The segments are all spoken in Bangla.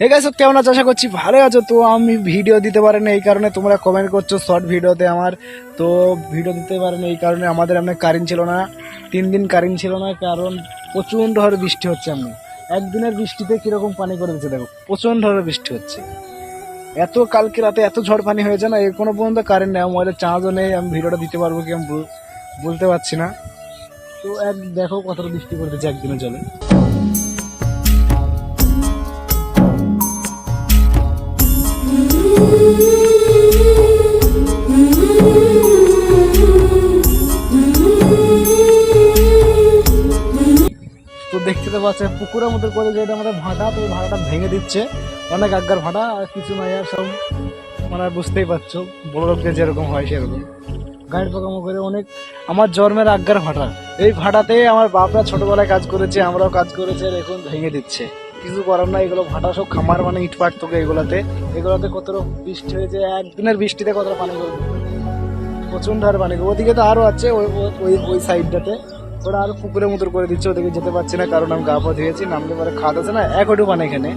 হে গাইস কেমন আছো? আশা করছি ভালো আছো। তো আমি ভিডিও দিতে পারিনি, এই কারণে তোমরা কমেন্ট করছ শর্ট ভিডিওতে আমার। তো ভিডিও দিতে পারিনি, এই কারণে আমাদের এমনি কারেন্ট ছিল না। তিন দিন কারেন্ট ছিল না, কারণ প্রচণ্ড হারে বৃষ্টি হচ্ছে এমনি। একদিনের বৃষ্টিতে কীরকম পানি করে দিচ্ছে দেখো, প্রচণ্ড হারে বৃষ্টি হচ্ছে। এত কালকে রাতে এত ঝড় পানি হয়েছে না কোনো পর্যন্ত কারেন্ট নেই মোবাইলের চার্জও নেই, আমি ভিডিওটা দিতে পারব কি আমি বলতে পারছি না। তো এক দেখো কতটা বৃষ্টি করতেছে একদিনে চলে তো দেখতে তো পাচ্ছেন, পুকুরের মধ্যে করে যে এটা আমাদের ভাঁটা, তো ভাঁটাটা ভেঙে দিচ্ছে। অনেক আজ্ঞার ভাঁটা, আর কিছু নাই আর সব মানে বুঝতেই পারছ, বড় লোকদের যেরকম হয় সেরকম। গাইড পোকামো করে অনেক, আমার জন্মের আজ্ঞার ভাঁটা। এই ভাঁটাতে আমার বাপরা ছোটবেলায় কাজ করেছে, আমরাও কাজ করেছে, আর এখন ভেঙে দিচ্ছে। কিছু করার না এগুলো ভাঁটা সব খামার মানে ইট পাট তোকে এগুলাতে। এগুলোতে কতটা বৃষ্টি হয়েছে, একদিনের বৃষ্টিতে কতটা পানি করবে প্রচণ্ড হারে পানি। ওদিকে তো আরও আছে, ওই ওই- ওই সাইডটাতে। ওরা আরও পুকুরের মতো করে দিচ্ছে, ওদিকে যেতে পারছি না, কারণ আমি গা পা ধুয়েছি, নামলে পরে খাদ আছে না, এক ওটু পানি এখানে।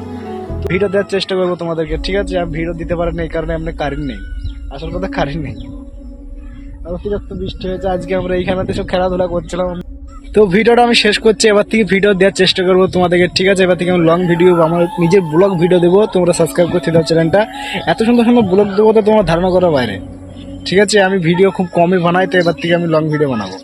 ভিডিও দেওয়ার চেষ্টা করব তোমাদেরকে, ঠিক আছে? আমি ভিডিও দিতে পারিনি এই কারণে আমরা কারেন্ট নেই। আসল কথা কারেন্ট নেই। আর অতিরিক্ত বৃষ্টি হয়েছে, আজকে আমরা এইখানেতে সব খেলাধুলা করছিলাম। তো ভিডিওটা আমি শেষ করছি, এবার থেকে ভিডিও দেওয়ার চেষ্টা করব তোমাদেরকে, ঠিক আছে? এবার থেকে আমি লং ভিডিও আমার নিজের ব্লগ ভিডিও দেবো, তোমরা সাবস্ক্রাইব করতে দাও চ্যানেলটা এত সুন্দর সুন্দর ব্লগ দেবো তো তোমার ধারণা করার বাইরে। ঠিক আছে? আমি ভিডিও খুব কমই বানাই, তো এবার থেকে আমি লং ভিডিও বানাবো।